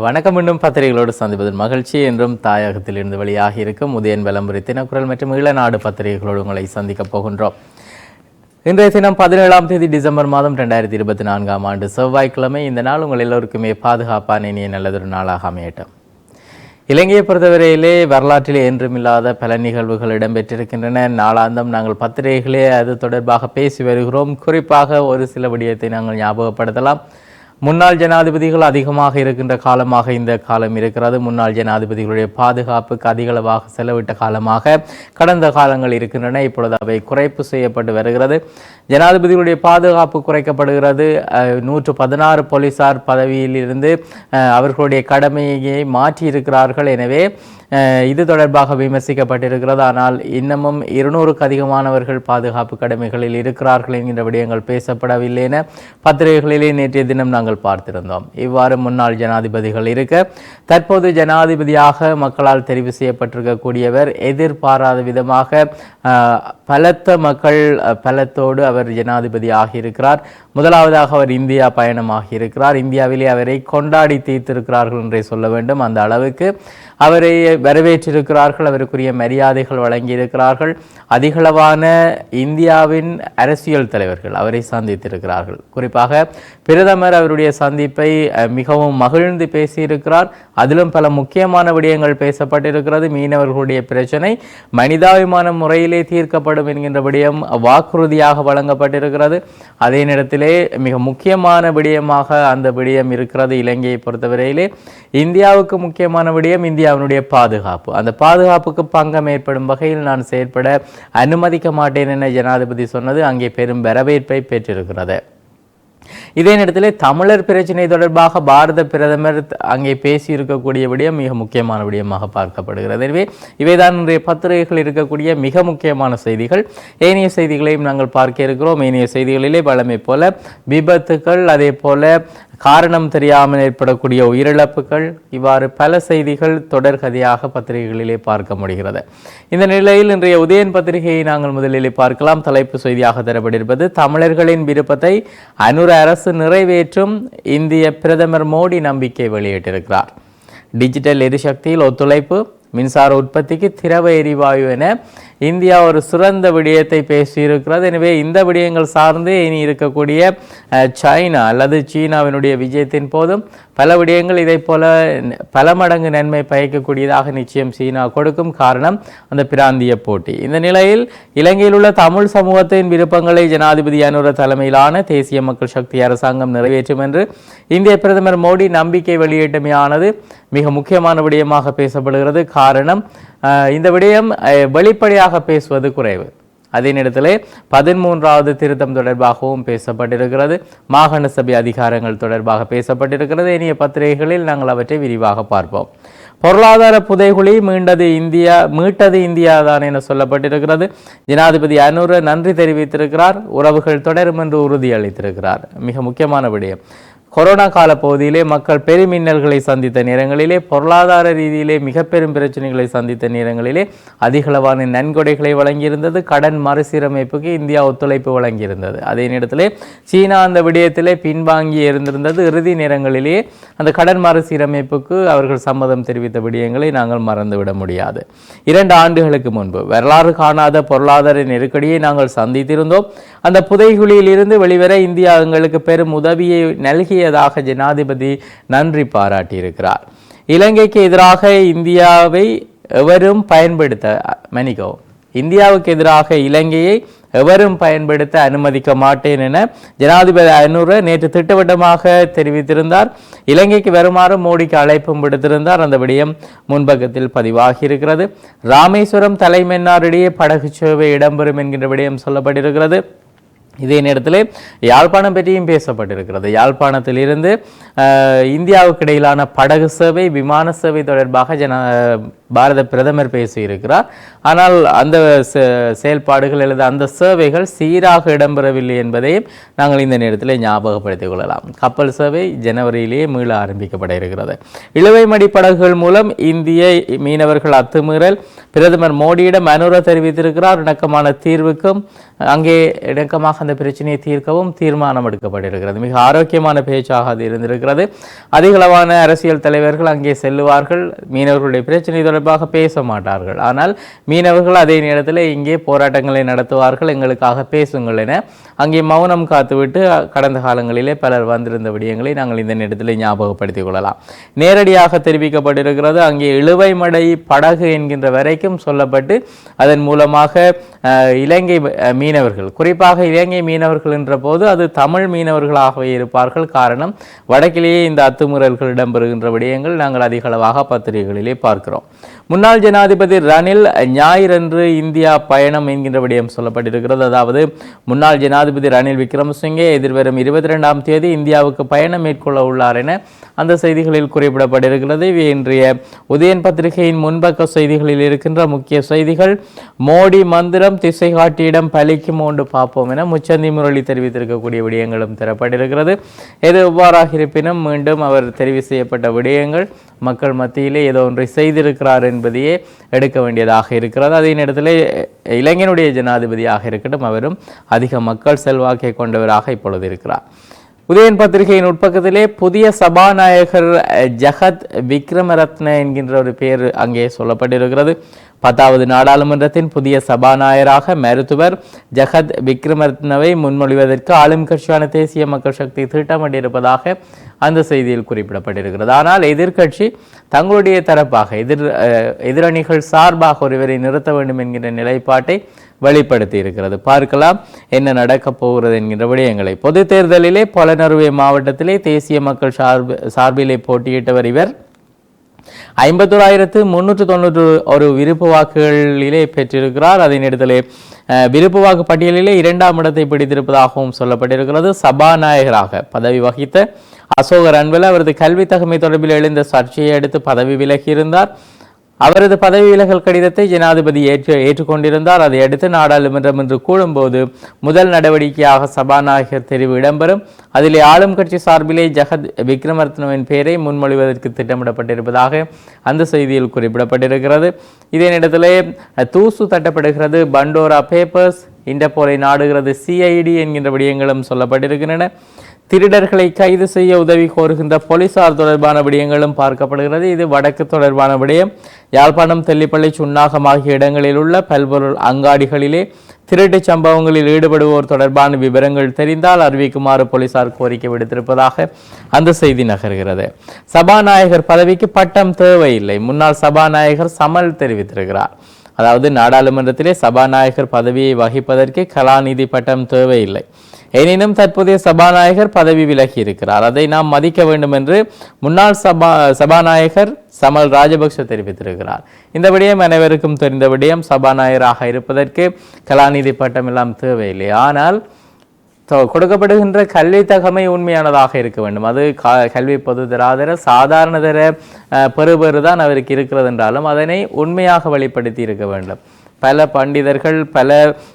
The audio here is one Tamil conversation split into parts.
வணக்கம். இன்னும் பத்திரிகைகளோடு சந்திப்பதில் மகிழ்ச்சி. என்றும் தாயகத்தில் இருந்து வெளியாகி இருக்கும் உதயன் விளம்பரி தினக்குரல் மற்றும் இளநாடு பத்திரிகைகளோடு உங்களை சந்திக்கப் போகின்றோம். இன்றைய தினம் பதினேழாம் தேதி டிசம்பர் மாதம் ரெண்டாயிரத்தி இருபத்தி நான்காம் ஆண்டு செவ்வாய்க்கிழமை. இந்த நாள் உங்கள் எல்லோருக்குமே பாதுகாப்பான இனிய நல்லதொரு நாளாக அமையட்டும். இலங்கையை பொறுத்தவரையிலே வரலாற்றிலே என்றுமில்லாத பல நிகழ்வுகள் இடம்பெற்றிருக்கின்றன. நாளாந்தம் நாங்கள் பத்திரிகைகளே அது தொடர்பாக பேசி வருகிறோம். குறிப்பாக ஒரு சில விடயத்தை நாங்கள் ஞாபகப்படுத்தலாம். முன்னாள் ஜனாதிபதிகள் அதிகமாக இருக்கின்ற காலமாக இந்த காலம் இருக்கிறது. முன்னாள் ஜனாதிபதிகளுடைய பாதுகாப்புக்கு அதிகளவாக செலவிட்ட காலமாக கடந்த காலங்கள் இருக்கின்றன. இப்பொழுது அவை குறைப்பு செய்யப்பட்டு வருகிறது. ஜனாதிபதிகளுடைய பாதுகாப்பு குறைக்கப்படுகிறது. நூற்று பதினாறு போலீசார் பதவியில் இருந்து அவர்களுடைய கடமையை மாற்றி இருக்கிறார்கள் எனவே இது தொடர்பாக விமர்சிக்கப்பட்டிருக்கிறது. ஆனால் இன்னமும் இருநூறுக்கு அதிகமானவர்கள் பாதுகாப்பு கடமைகளில் இருக்கிறார்கள் என்கின்ற விடயங்கள் பேசப்படவில்லை என பத்திரிகைகளிலே நேற்றைய தினம் நாங்கள் பார்த்திருந்தோம். இவ்வாறு முன்னாள் ஜனாதிபதிகள் இருக்க தற்போது ஜனாதிபதியாக மக்களால் தெரிவு செய்யப்பட்டிருக்கக்கூடியவர் எதிர்பாராத விதமாக பலத்த மக்கள் பலத்தோடு அவர் ஜனாதிபதி ஆகியிருக்கிறார். முதலாவதாக அவர் இந்தியா பயணமாகியிருக்கிறார். இந்தியாவிலே அவரை கொண்டாடி தீர்த்திருக்கிறார்கள் என்றே சொல்ல வேண்டும். அந்த அளவுக்கு அவரை வரவேற்றிருக்கிறார்கள் அவருக்குரிய மரியாதைகள் வழங்கியிருக்கிறார்கள். அதிகளவான இந்தியாவின் அரசியல் தலைவர்கள் அவரை சந்தித்திருக்கிறார்கள். குறிப்பாக பிரதமர் அவருடைய சந்திப்பை மிகவும் மகிழ்ந்து பேசியிருக்கிறார். அதிலும் பல முக்கியமான விடயங்கள் பேசப்பட்டிருக்கிறது. மீனவர்களுடைய பிரச்சனை மனிதாபிமான முறையிலே தீர்க்கப்படும் என்கின்ற விடயம் வாக்குறுதியாக வழங்கப்பட்டிருக்கிறது. அதே நேரத்திலே மிக முக்கியமான விடயமாக அந்த விடயம் இருக்கிறது இலங்கையை பொறுத்தவரையிலே. இந்தியாவுக்கு முக்கியமான விடயம் இந்தியாவினுடைய பாதுகாப்பு. அந்த பாதுகாப்புக்கு பங்கம் ஏற்படும் வகையில் நான் செயற்பட அனுமதிக்க மாட்டேன் என ஜனாதிபதி சொன்னது அங்கே பெரும் வரவேற்பை பெற்றிருக்கிறது. இதே நேரத்தில் தமிழர் பிரச்சினை தொடர்பாக பாரத பிரதமர் அங்கே பேசி இருக்கக்கூடிய விடயம் மிக முக்கியமான விடயமாக பார்க்கப்படுகிறது. எனவே இவைதான் இன்றைய பத்திரிகைகள் இருக்கக்கூடிய மிக முக்கியமான செய்திகள். ஏனைய செய்திகளையும் நாங்கள் பார்க்க இருக்கிறோம். ஏனைய செய்திகளிலே பழமை போல விபத்துக்கள் அதே போல காரணம் தெரியாமல் ஏற்படக்கூடிய உயிரிழப்புகள் இவ்வாறு பல செய்திகள் தொடர்கதையாக பத்திரிகைகளிலே பார்க்க முடிகிறது. இந்த நிலையில் இன்றைய உதயன் பத்திரிகையை நாங்கள் முதலிலே பார்க்கலாம். தலைப்பு செய்தியாக தரப்பட்டிருப்பது தமிழர்களின் விருப்பத்தை அனுர அரசு நிறைவேற்றும் இந்திய பிரதமர் மோடி நம்பிக்கை வெளியிட்டிருக்கிறார். டிஜிட்டல் எரிசக்தியில் ஒத்துழைப்பு மின்சார உற்பத்திக்கு திரவ எரிவாயு என இந்தியா ஒரு சிறந்த விடயத்தை பேசியிருக்கிறது. எனவே இந்த விடயங்கள் சார்ந்து இனி இருக்கக்கூடிய சைனா அல்லது சீனாவினுடைய விஜயத்தின் போதும் பல விடயங்கள் இதை போல பல மடங்கு நன்மை பயக்கக்கூடியதாக நிச்சயம் சீனா கொடுக்கும் காரணம் அந்த பிராந்திய போட்டி. இந்த நிலையில் இலங்கையில் உள்ள தமிழ் சமூகத்தின் விருப்பங்களை ஜனாதிபதி அனுர தலைமையிலான தேசிய மக்கள் சக்தி அரசாங்கம் நிறைவேற்றும் என்று இந்திய பிரதமர் மோடி நம்பிக்கை வெளியிட்டமையானது மிக முக்கியமான விடயமாக பேசப்படுகிறது. காரணம் இந்த விடயம் வெளிப்படையாக பேசுவது குறைவு. அதே நேரத்தில் பதிமூன்றாவது திருத்தம் தொடர்பாகவும் பேசப்பட்டிருக்கிறது. மாகாண சபை அதிகாரங்கள் தொடர்பாக பேசப்பட்டிருக்கிறது. இனிய பத்திரிகைகளில் நாங்கள் அவற்றை விரிவாக பார்ப்போம். பொருளாதார புதைகுழி மீண்டது இந்தியா மீட்டது இந்தியா தான் என சொல்லப்பட்டிருக்கிறது. ஜனாதிபதி அனுர நன்றி தெரிவித்திருக்கிறார். உறவுகள் தொடரும் என்று உறுதியளித்திருக்கிறார். மிக முக்கியமான விடயம். கொரோனா கால பகுதியிலே மக்கள் பெருமின்னல்களை சந்தித்த நேரங்களிலே பொருளாதார ரீதியிலே மிக பெரும் பிரச்சனைகளை சந்தித்த நேரங்களிலே அதிகளவான நன்கொடைகளை வழங்கியிருந்தது கடன் மறுசீரமைப்புக்கு இந்தியா ஒத்துழைப்பு வழங்கியிருந்தது. அதே நேரத்தில் சீனா அந்த விடயத்திலே பின்வாங்கி இருந்திருந்தது. இறுதி நேரங்களிலே அந்த கடன் மறுசீரமைப்புக்கு அவர்கள் சம்மதம் தெரிவித்த விடயங்களை நாங்கள் மறந்துவிட முடியாது. இரண்டு ஆண்டுகளுக்கு முன்பு வரலாறு காணாத பொருளாதார நெருக்கடியை நாங்கள் சந்தித்திருந்தோம். அந்த புதைகுழியிலிருந்து வெளிவர இந்தியா எங்களுக்கு பெரும் உதவியை நல்கிய நல்கியதாக ஜனாதிபதி நன்றி பாராட்டியிருக்கிறார். இலங்கைக்கு எதிராக இந்தியாவை எவரும் பயன்படுத்த மன்னிக்கோ இந்தியாவுக்கு எதிராக இலங்கையை எவரும் பயன்படுத்த அனுமதிக்க மாட்டேன் என ஜனாதிபதி அனுர நேற்று திட்டவட்டமாக தெரிவித்திருந்தார். இலங்கைக்கு வருமாறு மோடிக்கு அழைப்பும் விடுத்திருந்தார். அந்த விடயம் முன்பக்கத்தில் பதிவாகியிருக்கிறது. ராமேஸ்வரம் தலைமன்னாரிடையே படகு சேவை இடம்பெறும் என்கின்ற விடயம் சொல்லப்பட்டிருக்கிறது. இதே நேரத்தில் யாழ்ப்பாணம் பற்றியும் பேசப்பட்டிருக்கிறது. யாழ்ப்பாணத்திலிருந்து இந்தியாவுக்கு இடையிலான படகு சேவை விமான சேவை தொடர்பாக ஜன பாரத பிரதமர் பேசியிருக்கிறார். ஆனால் அந்த செ- செயல்பாடுகள் அல்லது அந்த சேவைகள் சீராக இடம்பெறவில்லை என்பதையும் நாங்கள் இந்த நேரத்தில் ஞாபகப்படுத்திக் கொள்ளலாம். கப்பல் சேவை ஜனவரியிலேயே மீள ஆரம்பிக்கப்பட இருக்கிறது. இழுவை படகுகள் மூலம் இந்திய மீனவர்கள் அத்துமீறல் பிரதமர் மோடியிடம் அனுர தெரிவித்திருக்கிறார். இணக்கமான தீர்வுக்கும் அங்கே இணக்கமாக அந்த பிரச்சனையை தீர்க்கவும் தீர்மானம் எடுக்கப்பட்டிருக்கிறது. மிக ஆரோக்கியமான பேச்சாக அது இருந்திருக்கிறது. அதிகளவான அரசியல் தலைவர்கள் அங்கே செல்லுவார்கள். மீனவர்களுடைய பிரச்சனை தொடர்பாக பேச மாட்டார்கள். ஆனால் மீனவர்கள் அதே நேரத்தில் இங்கே போராட்டங்களை நடத்துவார்கள். எங்களுக்காக பேசுங்கள் என அங்கே மௌனம் காத்துவிட்டு கடந்த காலங்களிலே பலர் வந்திருந்த விடயங்களை நாங்கள் இந்த நேரத்தில் ஞாபகப்படுத்திக் கொள்ளலாம். நேரடியாக தெரிவிக்கப்பட்டிருக்கிறது அங்கே இழுவை மடை படகு என்கின்ற வரைக்கும் சொல்லப்பட்டு அதன் மூலமாக இலங்கை மீனவர்கள். குறிப்பாக இலங்கை மீனவர்கள் என்ற போது அது தமிழ் மீனவர்களாகவே இருப்பார்கள். காரணம் வடக்கிலேயே இந்த அத்துமுறல்கள் இடம்பெறுகின்ற விடயங்கள் நாங்கள் அதிகளவாக பத்திரிகைகளிலே பார்க்கிறோம். முன்னாள் ஜனாதிபதி ரணில் ஞாயிறன்று இந்தியா பயணம் என்கின்ற விடயம் சொல்லப்பட்டிருக்கிறது. அதாவது முன்னாள் ஜனாதிபதி ரணில் விக்ரமசிங்கே எதிர்வரும் இருபத்தி ரெண்டாம் தேதி இந்தியாவுக்கு பயணம் மேற்கொள்ள உள்ளார் என அந்த செய்திகளில் குறிப்பிடப்பட்டிருக்கிறது. இன்றைய உதயன் பத்திரிகையின் முன்பக்க செய்திகளில் இருக்கின்ற முக்கிய செய்திகள். மோடி மந்திரம் திசை காட்டியிடம் பலிக்கும் ஒன்று பார்ப்போம் என முச்சந்தி முரளி தெரிவித்திருக்கக்கூடிய விடயங்களும் தரப்பட்டிருக்கிறது. எது எவ்வாறாக இருப்பினும் மீண்டும் அவர் தெரிவு செய்யப்பட்ட விடயங்கள். மக்கள் மத்தியிலே ஏதோ ஒன்றை செய்திருக்கிறார் என்பதையே எடுக்க வேண்டியதாக இருக்கிறது. அதே நேரத்தில் இளைஞனுடைய ஜனாதிபதியாக இருக்கட்டும் அவரும் அதிக மக்கள் செல்வாக்கை கொண்டவராக இப்பொழுது இருக்கிறார். உதயன் பத்திரிகையின் உட்பக்கத்திலே புதிய சபாநாயகர் ஜகத் விக்ரமரத்ன என்கின்ற ஒரு பெயர் அங்கே சொல்லப்பட்டிருக்கிறது. பத்தாவது நாடாளுமன்றத்தின் புதிய சபாநாயகராக மருத்துவர் ஜகத் விக்ரமரத்னவை முன்மொழிவதற்கு ஆளும் கட்சியான தேசிய மக்கள் சக்தி திட்டமிட்டிருப்பதாக அந்த செய்தியில் குறிப்பிடப்பட்டிருக்கிறது. ஆனால் எதிர்க்கட்சி தங்களுடைய தரப்பாக எதிர் அஹ், எதிரணிகள் சார்பாக ஒருவரை நிறுத்த வேண்டும் என்கிற நிலைப்பாட்டை வெளிப்படுத்தி இருக்கிறது பார்க்கலாம் என்ன நடக்கப் போகிறது என்கின்ற விடயங்களை. பொது தேர்தலிலே பொலனறுவை மாவட்டத்திலே தேசிய மக்கள் சார்பு சார்பிலே போட்டியிட்டவர் இவர். ஐம்பத்தோராயிரத்து முன்னூற்று தொண்ணூற்று ஒரு விருப்பு வாக்குகளிலே பெற்றிருக்கிறார். அதே நேரத்திலே அஹ், விருப்பு வாக்கு பட்டியலிலே இரண்டாம் இடத்தை பிடித்திருப்பதாகவும் சொல்லப்பட்டிருக்கிறது. சபாநாயகராக பதவி வகித்த அசோகர் அன்பில் அவரது கல்வி தகமை தொடர்பில் எழுந்த சர்ச்சையை அடுத்து பதவி விலகியிருந்தார். அவரது பதவி விலகல் கடிதத்தை ஜனாதிபதி ஏற்று ஏற்றுக்கொண்டிருந்தார். அதை அடுத்து நாடாளுமன்றம் இன்று கூடும்போது முதல் நடவடிக்கையாக சபாநாயகர் தெரிவு இடம்பெறும். அதிலே ஆளும் கட்சி சார்பிலே ஜெகத் விக்ரமரத்னவின் பெயரை முன்மொழிவதற்கு திட்டமிடப்பட்டிருப்பதாக அந்த செய்தியில் குறிப்பிடப்பட்டிருக்கிறது. இதே நேரத்திலே தூசு தட்டப்படுகிறது. பண்டோரா பேப்பர்ஸ் இன்டர்போலை நாடுகிறது. சிஐடி என்கின்ற விடயங்களும் சொல்லப்பட்டிருக்கின்றன. திருடர்களை கைது செய்ய உதவி கோருகின்ற போலீசார் தொடர்பான விடயங்களும் பார்க்கப்படுகிறது. இது வடக்கு தொடர்பான விடயம். யாழ்ப்பாணம் தெல்லிப்பள்ளி சுன்னாகம் ஆகிய இடங்களில் உள்ள பல்பொருள் அங்காடிகளிலே திருட்டுச் சம்பவங்களில் ஈடுபடுவோர் தொடர்பான விவரங்கள் தெரிந்தால் அறிவிக்குமாறு போலீசார் கோரிக்கை விடுத்திருப்பதாக அந்த செய்தி நகர்கிறது. சபாநாயகர் பதவிக்கு பட்டம் தேவையில்லை. முன்னாள் சபாநாயகர் சமல் தெரிவித்திருக்கிறார். அதாவது நாடாளுமன்றத்திலே சபாநாயகர் பதவியை வகிப்பதற்கு கலாநிதி பட்டம் தேவையில்லை. எனினும் தற்போதைய சபாநாயகர் பதவி விலகி இருக்கிறார். அதை நாம் மதிக்க வேண்டும் என்று முன்னாள் சபா சபாநாயகர் சமல் ராஜபக்ஷ தெரிவித்திருக்கிறார். இந்த விடயம் அனைவருக்கும் தெரிந்த விடயம் சபாநாயகராக இருப்பதற்கு கலாநிதி பட்டம் எல்லாம் தேவையில்லை. ஆனால் கொடுக்கப்படுகின்ற கல்வி தகமை உண்மையானதாக இருக்க வேண்டும். அது க- கல்வி பொது தராதர சாதாரண தர அஹ், தான் அவருக்கு இருக்கிறது என்றாலும் அதனை உண்மையாக வெளிப்படுத்தி இருக்க வேண்டும். பல பண்டிதர்கள் பல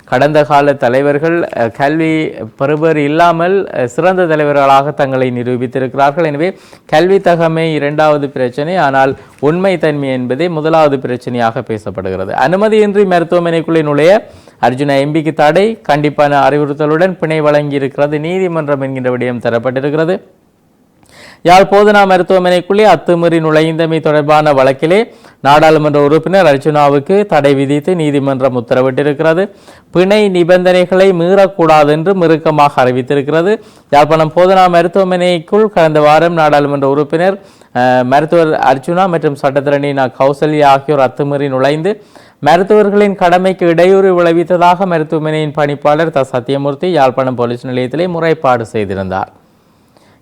கடந்த கால தலைவர்கள் கல்வி பருவர் இல்லாமல் சிறந்த தலைவர்களாக தங்களை நிரூபித்திருக்கிறார்கள். எனவே கல்வி தகமை இரண்டாவது பிரச்சனை ஆனால் உண்மை தன்மை என்பதே முதலாவது பிரச்சனையாக பேசப்படுகிறது. அனுமதியின்றி மருத்துவமனைக்குள்ளே நுழைய அர்ஜுனா எம்பிக்கு தடை கண்டிப்பான அறிவுறுத்தலுடன் பிணை வழங்கி இருக்கிறது நீதிமன்றம் என்கின்ற விடயம் தரப்பட்டிருக்கிறது. யாழ் போதனா மருத்துவமனைக்குள்ளே அத்துமீறி நுழைந்தமை தொடர்பான வழக்கிலே நாடாளுமன்ற உறுப்பினர் அர்ஜுனாவுக்கு தடை விதித்து நீதிமன்றம் உத்தரவிட்டிருக்கிறது. பிணை நிபந்தனைகளை மீறக்கூடாது என்று இறுக்கமாக அறிவித்திருக்கிறது. யாழ்ப்பாணம் போதனா மருத்துவமனைக்குள் கடந்த வாரம் நாடாளுமன்ற உறுப்பினர் மருத்துவர் அர்ஜுனா மற்றும் சட்டத்திரணி நா. கௌசல்யா ஆகியோர் அத்துமீறி நுழைந்து மருத்துவர்களின் கடமைக்கு இடையூறு விளைவித்ததாக மருத்துவமனையின் பணிப்பாளர் த சத்தியமூர்த்தி யாழ்ப்பாணம் போலீஸ் நிலையத்திலே முறைப்பாடு செய்திருந்தார்.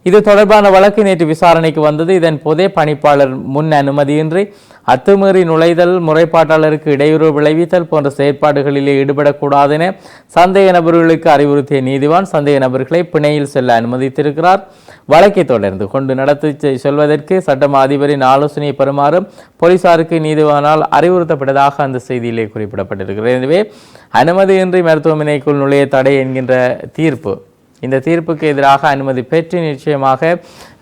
இது தொடர்பான வழக்கு நேற்று விசாரணைக்கு வந்தது. இதன் போதே பணிப்பாளர் முன் அனுமதியின்றி அத்துமீறி நுழைதல் முறைப்பாட்டாளருக்கு இடையூறு விளைவித்தல் போன்ற செயற்பாடுகளிலே ஈடுபடக்கூடாது என சந்தேக நபர்களுக்கு அறிவுறுத்திய நீதிவான் சந்தேக நபர்களை பிணையில் செல்ல அனுமதித்திருக்கிறார். வழக்கை தொடர்ந்து கொண்டு நடத்தி செ- செல்வதற்கு சட்டமா அதிபரின் ஆலோசனையை பெறுமாறும் போலீசாருக்கு நீதிவானால் அறிவுறுத்தப்பட்டதாக அந்த செய்தியிலே குறிப்பிடப்பட்டிருக்கிறது. எனவே அனுமதியின்றி மருத்துவமனைக்குள் நுழைய தடை என்கின்ற தீர்ப்பு இந்த தீர்ப்புக்கு எதிராக அனுமதி பெற்று நிச்சயமாக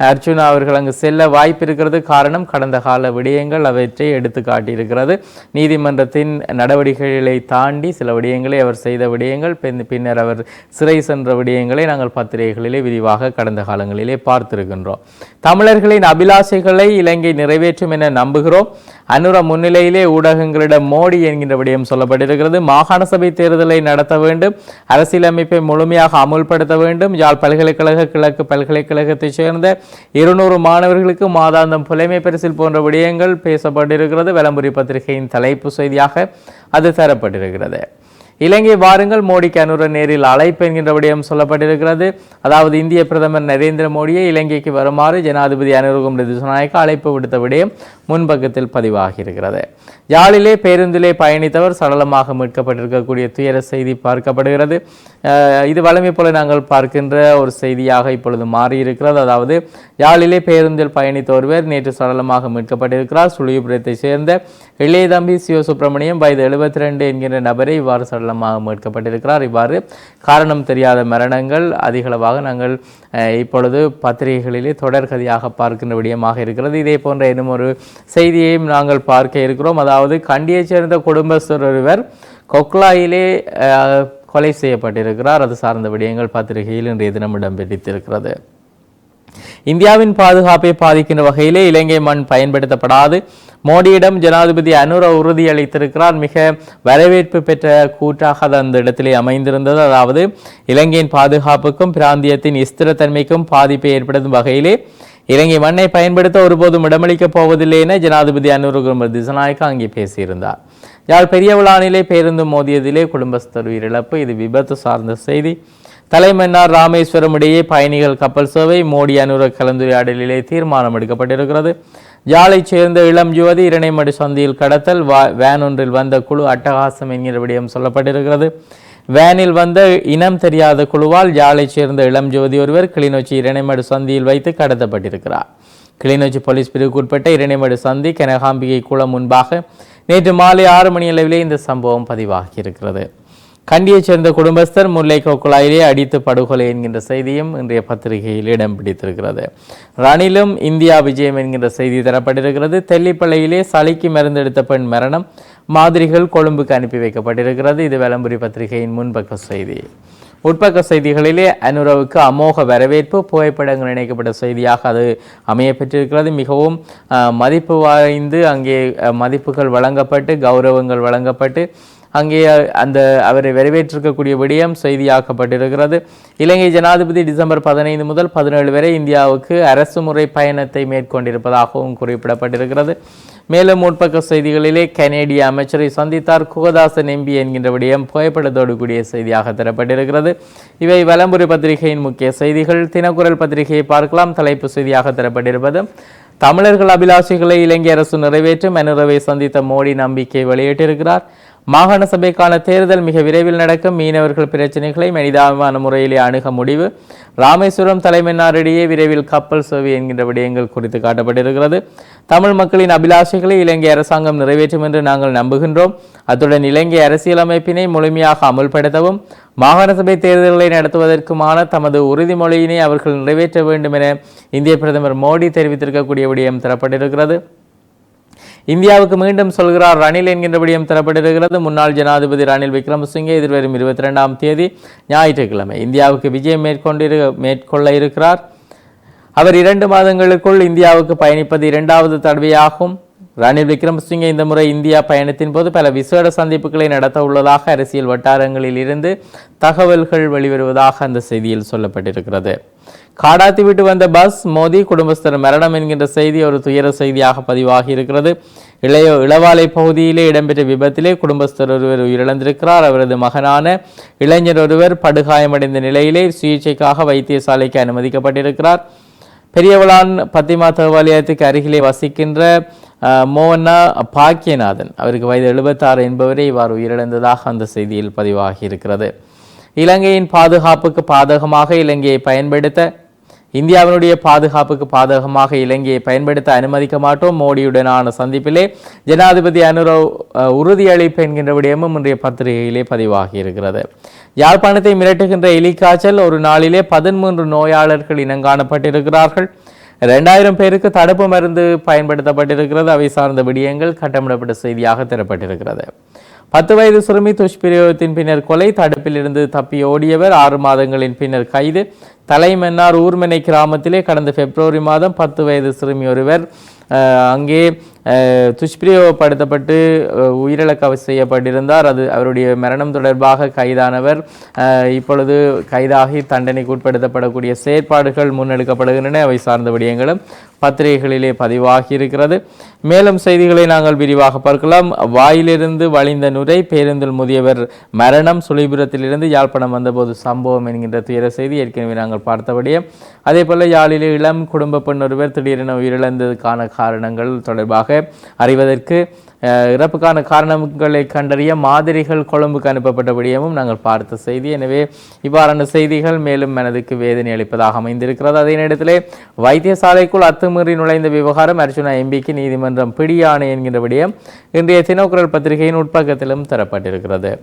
அர்ஜுனா அவர்கள் அங்கு செல்ல வாய்ப்பு இருக்கிறது காரணம் கடந்த கால விடயங்கள் அவற்றை எடுத்து காட்டியிருக்கிறது நீதிமன்றத்தின் நடவடிக்கைகளை தாண்டி சில விடயங்களை அவர் செய்த விடயங்கள் பின்னர் அவர் சிறை சென்ற விடயங்களை நாங்கள் பத்திரிகைகளிலே விரிவாக கடந்த காலங்களிலே பார்த்திருக்கின்றோம். தமிழர்களின் அபிலாஷைகளை இலங்கை நிறைவேற்றும் என நம்புகிறோம். அனுர முன்னிலையிலே ஊடகங்களிடம் மோடி என்கின்ற விடயம் சொல்லப்பட்டிருக்கிறது. மாகாண சபை தேர்தலை நடத்த வேண்டும். அரசியலமைப்பை முழுமையாக அமுல்படுத்த வேண்டும். யாழ் பல்கலைக்கழக கிழக்கு பல்கலைக்கழகத்தைச் சேர்ந்த இருநூறு மாணவர்களுக்கு மாதாந்தம் புலைமை பரிசில் போன்ற விடயங்கள் பேசப்பட்டிருக்கிறது. விளம்பரி பத்திரிகையின் தலைப்பு செய்தியாக அது தரப்பட்டிருக்கிறது. இலங்கை வாருங்கள். மோடிக்கு அனுர நேரில் அழைப்பு என்கின்ற விடயம் சொல்லப்பட்டிருக்கிறது. அதாவது இந்திய பிரதமர் நரேந்திர மோடியை இலங்கைக்கு வருமாறு ஜனாதிபதி அனுரகுமார திசுநாயக்க அழைப்பு விடுத்த விடயம் முன்பக்கத்தில் பதிவாகியிருக்கிறது. யாழிலே பேருந்திலே பயணித்தவர் சடலமாக மீட்கப்பட்டிருக்கக்கூடிய துயர செய்தி பார்க்கப்படுகிறது. இது வழமை போல நாங்கள் பார்க்கின்ற ஒரு செய்தியாக இப்பொழுது மாறியிருக்கிறது. அதாவது யாழிலே பேருந்தில் பயணித்த ஒருவர் நேற்று சடலமாக மீட்கப்பட்டிருக்கிறார். சுழியபுரத்தை சேர்ந்த இளையதம்பி சிவசுப்பிரமணியம் வயது எழுபத்தி ரெண்டு என்கின்ற நபரை இவ்வாறு சடலமாக மீட்கப்பட்டிருக்கிறார். இவ்வாறு காரணம் தெரியாத மரணங்கள் அதிகளவாக நாங்கள் இப்பொழுது பத்திரிகைகளிலே தொடர்கதையாக பார்க்கின்ற விடயமாக இருக்கிறது. இதே போன்ற இன்னும் ஒரு செய்தியையும் நாங்கள் பார்க்க இருக்கிறோம். அதாவது கண்டியைச் சேர்ந்த குடும்பஸ்தர் ஒருவர் கொக்லாயிலே கொலை செய்யப்பட்டிருக்கிறார். அது சார்ந்த விடயங்கள் பத்திரிகையில் இன்றைய தினம் இடம்பெற்றிருக்கிறது. இந்தியாவின் பாதுகாப்பை பாதிக்கின்ற வகையிலே இலங்கை மண் பயன்படுத்தப்படாது. மோடியிடம் ஜனாதிபதி அனுர உறுதியளித்திருக்கிறார். மிக வரவேற்பு பெற்ற கூட்டாக அது அந்த இடத்திலே அமைந்திருந்தது. அதாவது இலங்கையின் பாதுகாப்புக்கும் பிராந்தியத்தின் ஸ்திரத்தன்மைக்கும் பாதிப்பை ஏற்படுத்தும் வகையிலே இலங்கை மண்ணை பயன்படுத்த ஒருபோதும் இடமளிக்கப் போவதில்லை என ஜனாதிபதி அனுரகுமார் திசநாயக்கா அங்கே பேசியிருந்தார். யாழ் பெரிய விழானிலே பேருந்து மோதியதிலே குடும்பஸ்தர் உயிரிழப்பு. இது விபத்து சார்ந்த செய்தி. தலைமன்னார் ராமேஸ்வரம் இடையே பயணிகள் கப்பல் சேவை. மோடி அனுர கலந்துரையாடலிலே தீர்மானம் எடுக்கப்பட்டிருக்கிறது. யாழைச் சேர்ந்த இளம் யுவதி இரணைமடு சந்தியில் கடத்தல். வா- வேன் ஒன்றில் வந்த குழு அட்டகாசம் என்கிற விடயம் சொல்லப்பட்டிருக்கிறது. வேனில் வந்த இனம் தெரியாத குழுவால் யாழைச் சேர்ந்த இளம் ஜோதி ஒருவர் கிளிநொச்சி இரணைமடு சந்தியில் வைத்து கடத்தப்பட்டிருக்கிறார். கிளிநொச்சி போலீஸ் பிரிவுக்கு உட்பட்ட இரணைமடு சந்தி கனகாம்பிகை குளம் முன்பாக நேற்று மாலை ஆறு மணி அளவிலே இந்த சம்பவம் பதிவாகியிருக்கிறது. கண்டியைச் சேர்ந்த குடும்பஸ்தர் முல்லை குழாயிலே அடித்து படுகொலை என்கின்ற செய்தியும் இன்றைய பத்திரிகையில் இடம் பிடித்திருக்கிறது. ரணிலும் இந்தியா விஜயம் என்கின்ற செய்தி தரப்பட்டிருக்கிறது. தெல்லிப்பள்ளையிலே சளிக்கு மருந்தெடுத்த பெண் மரணம் மாதிரிகள் கொழும்புக்கு அனுப்பி வைக்கப்பட்டிருக்கிறது. இது விளம்பரி பத்திரிகையின் முன்பக்க செய்தி. உட்பக்க செய்திகளிலே அனுரவுக்கு அமோக வரவேற்பு புகைப்படங்கள் இணைக்கப்பட்ட செய்தியாக அது அமைய பெற்றிருக்கிறது மிகவும் மதிப்பு வாய்ந்து அங்கே மதிப்புகள் வழங்கப்பட்டு கௌரவங்கள் வழங்கப்பட்டு அங்கே அந்த அவரை வரவேற்றிருக்கக்கூடிய விடயம் செய்தியாக்கப்பட்டிருக்கிறது. இலங்கை ஜனாதிபதி டிசம்பர் பதினைந்து முதல் பதினேழு வரை இந்தியாவுக்கு அரசு முறை பயணத்தை மேற்கொண்டிருப்பதாகவும் குறிப்பிடப்பட்டிருக்கிறது. மேலும் முற்பக்க செய்திகளிலே கனேடிய அமைச்சரை சந்தித்தார். குகதாசன் எம்பி என்கின்ற விடயம் புகைப்படத்தோடு கூடிய செய்தியாக தரப்பட்டிருக்கிறது. இவை வலம்புரி பத்திரிகையின் முக்கிய செய்திகள். தினக்குரல் பத்திரிகையை பார்க்கலாம். தலைப்பு செய்தியாக தரப்பட்டிருப்பது தமிழர்கள் அபிலாஷைகளை இலங்கை அரசு நிறைவேற்றும் அனுரவை சந்தித்த மோடி நம்பிக்கை வெளியிட்டிருக்கிறார். மாகாண சபைக்கான தேர்தல் மிக விரைவில் நடக்கும். மீனவர்கள் பிரச்சனைகளை மனிதாபிமான முறையிலே அணுக முடிவு. ராமேஸ்வரம் தலைமன்னாரிடையே விரைவில் கப்பல் சேவை என்கின்ற விடயங்கள் குறித்து காட்டப்பட்டிருக்கிறது. தமிழ் மக்களின் அபிலாஷைகளை இலங்கை அரசாங்கம் நிறைவேற்றும் என்று நாங்கள் நம்புகின்றோம். அத்துடன் இலங்கை அரசியலமைப்பினை முழுமையாக அமுல்படுத்தவும் மாகாண சபை தேர்தல்களை நடத்துவதற்குமான தமது உறுதிமொழியினை அவர்கள் நிறைவேற்ற வேண்டும் என இந்திய பிரதமர் மோடி தெரிவித்திருக்கக்கூடிய விடயம் தரப்பட்டிருக்கிறது. இந்தியாவுக்கு மீண்டும் சொல்கிறார் ரணில் என்கின்ற விடயம் தரப்பட்டிருக்கிறது. முன்னாள் ஜனாதிபதி ரணில் விக்ரமசிங்கே எதிர்வரும் இருபத்தி ரெண்டாம் தேதி ஞாயிற்றுக்கிழமை. இந்தியாவுக்கு விஜயம் மேற்கொண்டிரு மேற்கொள்ள இருக்கிறார். அவர் இரண்டு மாதங்களுக்குள் இந்தியாவுக்கு பயணிப்பது இரண்டாவது தடவையாகும். ரணில் விக்ரமசிங்கே இந்த முறை இந்தியா பயணத்தின் போது பல விசேட சந்திப்புகளை நடத்த உள்ளதாக அரசியல் வட்டாரங்களில் இருந்து தகவல்கள் வெளிவருவதாக அந்த செய்தியில் சொல்லப்பட்டிருக்கிறது. காடாத்தி விட்டு வந்த பஸ் மோதி குடும்பஸ்தர் மரணம் என்கின்ற செய்தி ஒரு துயர செய்தியாக பதிவாகி இருக்கிறது. இளைய இளவாலை பகுதியிலே இடம்பெற்ற விபத்திலே குடும்பஸ்தர் ஒருவர் உயிரிழந்திருக்கிறார். அவரது மகனான இளைஞர் ஒருவர் படுகாயமடைந்த நிலையிலே சிகிச்சைக்காக வைத்தியசாலைக்கு அனுமதிக்கப்பட்டிருக்கிறார். பெரியவளான் பத்திமா தேவாலயத்துக்கு அருகிலே வசிக்கின்ற அஹ், மோகனா பாக்கியநாதன் அவருக்கு வயது எழுபத்தாறு என்பவரே இவ்வாறு உயிரிழந்ததாக அந்த செய்தியில் பதிவாகி இருக்கிறது. இலங்கையின் பாதுகாப்புக்கு பாதகமாக இலங்கையை பயன்படுத்த இந்தியாவினுடைய பாதுகாப்புக்கு பாதகமாக இலங்கையை பயன்படுத்த அனுமதிக்க மாட்டோம். மோடியுடனான சந்திப்பிலே ஜனாதிபதி அனுரவ் உறுதியளிப்பு என்கின்ற விடயமும் இன்றைய பத்திரிகையிலே பதிவாகி இருக்கிறது. யாழ்ப்பாணத்தை மிரட்டுகின்ற எலிக்காய்ச்சல் ஒரு நாளிலே பதிமூன்று நோயாளர்கள் இனங்காணப்பட்டிருக்கிறார்கள். இரண்டாயிரம் பேருக்கு தடுப்பு மருந்து பயன்படுத்தப்பட்டிருக்கிறது. அவை சார்ந்த விடயங்கள் கட்டமிடப்பட்ட செய்தியாக தரப்பட்டிருக்கிறது. பத்து வயது சிறுமி துஷ்பிரயோகத்தின் பின்னர் கொலை தடுப்பிலிருந்து தப்பி ஓடியவர் ஆறு மாதங்களின் பின்னர் கைது தலைமன்னார் ஊர்மனை கிராமத்திலே கடந்த பிப்ரவரி மாதம் பத்து வயது சிறுமி ஒருவர் அங்கே துஷ்பிரயோகப்படுத்தப்பட்டு உயிரிழக்க செய்யப்பட்டிருந்தார். அது அவருடைய மரணம் தொடர்பாக கைதானவர். இப்பொழுது கைதாகி தண்டனைக்கு உட்படுத்தப்படக்கூடிய செயற்பாடுகள் முன்னெடுக்கப்படுகின்றன. அவை சார்ந்த விடயங்களும் பத்திரிகைகளிலே பதிவாகி இருக்கிறது மேலும் செய்திகளை நாங்கள் விரிவாக பார்க்கலாம். வாயிலிருந்து வழிந்த நுரை பேருந்தில் முதியவர் மரணம். சுழிபுரத்திலிருந்து யாழ்ப்பாணம் வந்தபோது சம்பவம் என்கின்ற துயர செய்தி ஏற்கனவே நாங்கள் பார்த்தபடியே. அதே போல யாழிலே இளம் குடும்ப பெண் ஒருவர் திடீரென உயிரிழந்ததுக்கான காரணங்கள் தொடர்பாக அறிவதற்கு இறப்புக்கான காரணங்களை கண்டறிய மாதிரிகள் கொழும்புக்கு அனுப்பப்பட்ட விடயமும் நாங்கள் பார்த்த செய்தி. எனவே இவ்வாறான செய்திகள் மேலும் மனதுக்கு வேதனை அளிப்பதாக அமைந்திருக்கிறது. அதே நேரத்திலே வைத்தியசாலைக்குள் அத்துமீறி நுழைந்த விவகாரம் அர்ஜுனா எம்பிக்கு நீதிமன்றம் பிடியாணை என்கின்ற விடயம் இன்றைய தினக்குரல் பத்திரிகையின் உட்பக்கத்திலும் தரப்பட்டிருக்கிறது.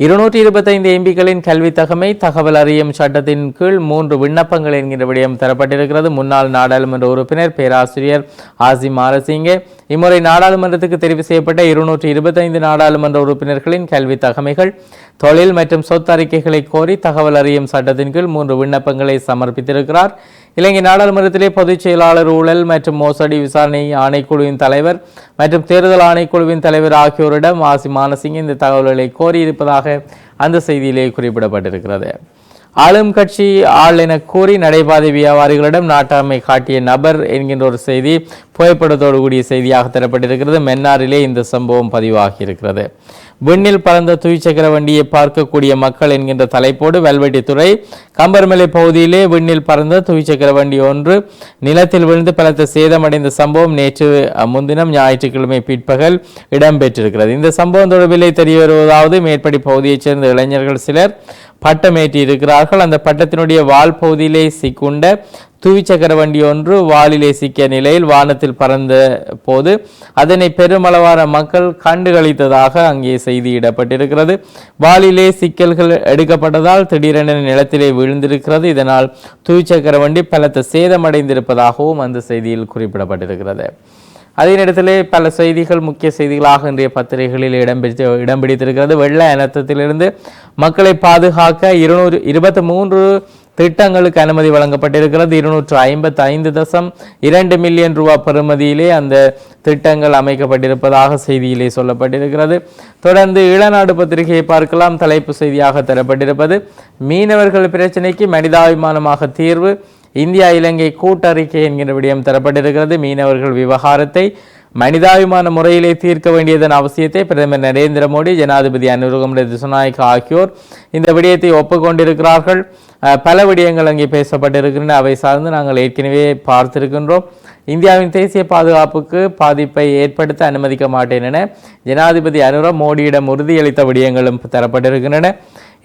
இருநூற்றி இருபத்தைந்து எம்பிக்களின் கல்வித் தகமை தகவல் அறியும் சட்டத்தின் கீழ் மூன்று விண்ணப்பங்கள் என்கின்ற விடயம் தரப்பட்டிருக்கிறது. முன்னாள் நாடாளுமன்ற உறுப்பினர் பேராசிரியர் ஆசிம் ஆரசிங்கே. இம்முறை நாடாளுமன்றத்துக்கு தெரிவு செய்யப்பட்ட இருநூற்றி இருபத்தைந்து நாடாளுமன்ற உறுப்பினர்களின் கல்வித் தகமைகள் தொழில் மற்றும் சொத்து அறிக்கைகளை கோரி தகவல் அறியும் சட்டத்தின் கீழ் மூன்று விண்ணப்பங்களை சமர்ப்பித்திருக்கிறார். இலங்கை நாடாளுமன்றத்திலே பொதுச் செயலாளர் ஊழல் மற்றும் மோசடி விசாரணை ஆணைக்குழுவின் தலைவர் மற்றும் தேர்தல் ஆணைக்குழுவின் தலைவர் ஆகியோரிடம் ஆசி மானசிங் இந்த தகவல்களை கோரியிருப்பதாக அந்த செய்தியிலே குறிப்பிடப்பட்டிருக்கிறது. ஆளும் கட்சி ஆள் என கூறி நடைபாதை வியாபாரிகளிடம் நாட்டாமை காட்டிய நபர் என்கின்ற ஒரு செய்தி புகைப்படத்தோடு கூடிய செய்தியாக தரப்பட்டிருக்கிறது. மென்னாரிலே இந்த சம்பவம் பதிவாகியிருக்கிறது. விண்ணில் பறந்த துவிச்சக்கர வண்டியை பார்க்கக்கூடிய மக்கள் என்கின்ற தலைப்போடு வெல்வெட்டித்துறை கம்பர்மலை பகுதியிலே விண்ணில் பறந்த துவிச்சக்கர வண்டி ஒன்று நிலத்தில் விழுந்து பலத்த சேதமடைந்த சம்பவம் நேற்று முன்தினம் ஞாயிற்றுக்கிழமை பிற்பகல் இடம்பெற்றிருக்கிறது. இந்த சம்பவம் தொடர்பிலே தெரிய வருவதாவது மேற்படி பகுதியைச் சேர்ந்த இளைஞர்கள் சிலர் பட்டமேற்றி இருக்கிறார்கள் அந்த பட்டத்தினுடைய வால் பகுதியிலே சிக்குண்ட துவிச்சக்கர வண்டி ஒன்று வாளிலே சிக்கிய நிலையில் வானத்தில் பறந்த போது அதனை பெருமளவான மக்கள் கண்டுகளித்ததாக அங்கே செய்தியிடப்பட்டிருக்கிறது வாளிலே சிக்கல்கள் எடுக்கப்பட்டதால் திடீரென நிலத்திலே விழுந்திருக்கிறது. இதனால் துவிச்சக்கர வண்டி பலத்த சேதமடைந்திருப்பதாகவும் அந்த செய்தியில் குறிப்பிடப்பட்டிருக்கிறது. அதே நேரத்திலே பல செய்திகள் முக்கிய செய்திகளாக இன்றைய பத்திரிகைகளில் இடம்பிடித்து இடம் பிடித்திருக்கிறது. வெள்ள அனர்த்தத்திலிருந்து மக்களை பாதுகாக்க இருநூறு இருபத்தி மூன்று திட்டங்களுக்கு அனுமதி வழங்கப்பட்டிருக்கிறது. இருநூற்று ஐம்பத்தி ஐந்து தசம் இரண்டு மில்லியன் ரூபா பெறுமதியிலே அந்த திட்டங்கள் அமைக்கப்பட்டிருப்பதாக செய்தியிலே சொல்லப்பட்டிருக்கிறது. தொடர்ந்து இளநாடு பத்திரிகையை பார்க்கலாம். தலைப்பு செய்தியாக தரப்பட்டிருப்பது மீனவர்கள் பிரச்சினைக்கு மனிதாபிமானமாக தீர்வு இந்தியா இலங்கை கூட்டறிக்கை என்கிற விடயம் தரப்பட்டிருக்கிறது. மீனவர்கள் விவகாரத்தை மனிதாபிமான முறையிலே தீர்க்க வேண்டியதன் அவசியத்தை பிரதமர் நரேந்திர மோடி ஜனாதிபதி அனுருகமுடைய திசுநாயக் ஆகியோர் இந்த விடயத்தை ஒப்புக்கொண்டிருக்கிறார்கள். பல விடயங்கள் அங்கே பேசப்பட்டிருக்கின்றன. அவை சார்ந்து நாங்கள் ஏற்கனவே பார்த்திருக்கின்றோம். இந்தியாவின் தேசிய பாதுகாப்புக்கு பாதிப்பை ஏற்படுத்த அனுமதிக்க மாட்டேன் என ஜனாதிபதி அனுர மோடியிடம் உறுதியளித்த விடயங்களும் தரப்பட்டிருக்கின்றன.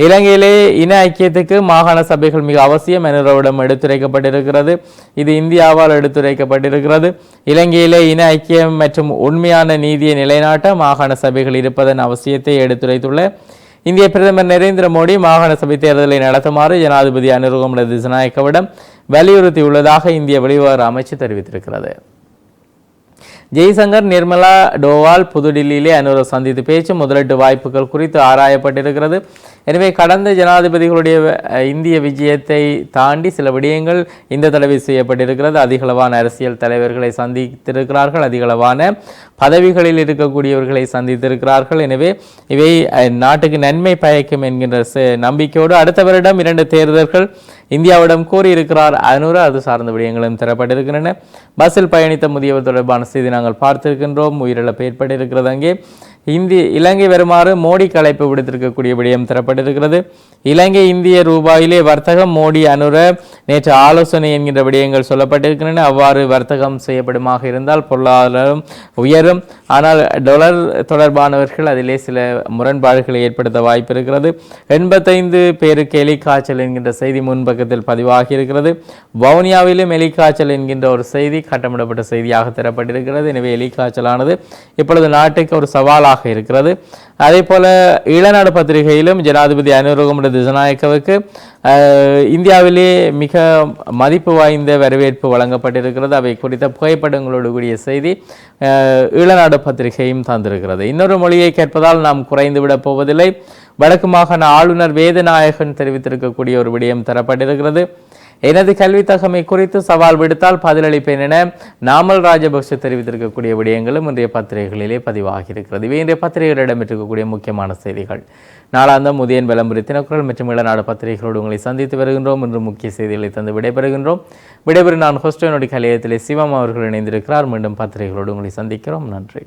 இலங்கையிலே இன ஐக்கியத்துக்கு மாகாண சபைகள் மிக அவசியம் அனுரவிடம் எடுத்துரைக்கப்பட்டிருக்கிறது. இது இந்தியாவால் எடுத்துரைக்கப்பட்டிருக்கிறது. இலங்கையிலே இன ஐக்கியம் மற்றும் உண்மையான நீதியை நிலைநாட்ட மாகாண சபைகள் இருப்பதன் அவசியத்தை எடுத்துரைத்துள்ள இந்திய பிரதமர் நரேந்திர மோடி மாகாண சபை தேர்தலை நடத்துமாறு ஜனாதிபதி அனுருகம் திசநாயக்கவிடம் வலியுறுத்தியுள்ளதாக இந்திய வெளிவிவகார அமைச்சு தெரிவித்திருக்கிறது. ஜெய்சங்கர் நிர்மலா டோவால் புதுடில்லியிலே அனுர சந்தித்து பேச்சு முதலீட்டு வாய்ப்புகள் குறித்து ஆராயப்பட்டிருக்கிறது. எனவே கடந்த ஜனாதிபதிகளுடைய இந்திய விஜயத்தை தாண்டி சில விடயங்கள் இந்த தடவை செய்யப்பட்டிருக்கிறது. அதிகளவான அரசியல் தலைவர்களை சந்தித்திருக்கிறார்கள். அதிகளவான பதவிகளில் இருக்கக்கூடியவர்களை சந்தித்திருக்கிறார்கள். எனவே இவை நாட்டுக்கு நன்மை பயக்கும் என்கின்ற நம்பிக்கையோடு அடுத்த வருடம் இரண்டு தேர்தல்கள் இந்தியாவிடம் கூறியிருக்கிறார். அனுர அது சார்ந்த விடயங்களும் தரப்பட்டிருக்கின்றன. பஸ்ஸில் பயணித்த முதியவர் தொடர்பான செய்தி நாங்கள் பார்த்திருக்கின்றோம். உயிரிழப்பு ஏற்பட்டிருக்கிறது அங்கே. இந்திய இலங்கை வருமாறு மோடி கலைப்பு விடுத்திருக்கக்கூடிய விடயம் தரப்பட்டிருக்கிறது. இலங்கை இந்திய ரூபாயிலே வர்த்தகம் மோடி அனுர நேற்று ஆலோசனை என்கின்ற விடயங்கள் சொல்லப்பட்டிருக்கின்றன. அவ்வாறு வர்த்தகம் செய்யப்படுமாக இருந்தால் பொருளாதாரம் உயரும். ஆனால் டொலர் தொடர்பானவர்கள் அதிலே சில முரண்பாடுகளை ஏற்படுத்த வாய்ப்பு இருக்கிறது எண்பத்தைந்து பேருக்கு எலிக்காய்ச்சல் என்கின்ற செய்தி முன்பக்கத்தில் பதிவாகி இருக்கிறது வவுனியாவிலும் எலிக்காய்ச்சல் என்கின்ற ஒரு செய்தி கட்டமிடப்பட்ட செய்தியாக தரப்பட்டிருக்கிறது. எனவே எலிக்காய்ச்சலானது இப்பொழுது நாட்டுக்கு ஒரு சவாலாக இருக்கிறது. அதே போல ஈழநாடு பத்திரிகையிலும் ஜனாதிபதி அனுரகுமர திசநாயக்கவுக்கு இந்தியாவிலே மிக மதிப்பு வாய்ந்த வரவேற்பு வழங்கப்பட்டிருக்கிறது. அவை குறித்த புகைப்படங்களோடு கூடிய செய்தி அஹ், ஈழநாடு பத்திரிகையும் தந்திருக்கிறது. இன்னொரு மொழியை கேட்பதால் நாம் குறைந்துவிடப் போவதில்லை. வடக்கு மாகாண ஆளுநர் வேதநாயகன் தெரிவித்திருக்கக்கூடிய ஒரு விடயம் தரப்பட்டிருக்கிறது. எனது கல்வி தகமை குறித்து சவால் விடுத்தால் பதிலளிப்பேன் என நாமல் ராஜபக்ஷ தெரிவித்திருக்கக்கூடிய விடயங்களும் இன்றைய பத்திரிகைகளிலே பதிவாகி இருக்கிறது இவை இன்றைய பத்திரிகைகளிடம் இடம்பெற்றிருக்கக்கூடிய முக்கியமான செய்திகள். நாளாந்தம் உதயன் விளம்பரி தினக்குரல் மற்றும் இளநாடு பத்திரிகைகளோடு உங்களை சந்தித்து வருகின்றோம். என்று முக்கிய செய்திகளை தந்து விடைபெறுகின்றோம். விடைபெறும் நான் ஹோஸ்டனுடைய கலையத்திலே சிவம் அவர்கள் இணைந்திருக்கிறார். மீண்டும் பத்திரிகைகளோடு உங்களை சந்திக்கிறோம். நன்றி.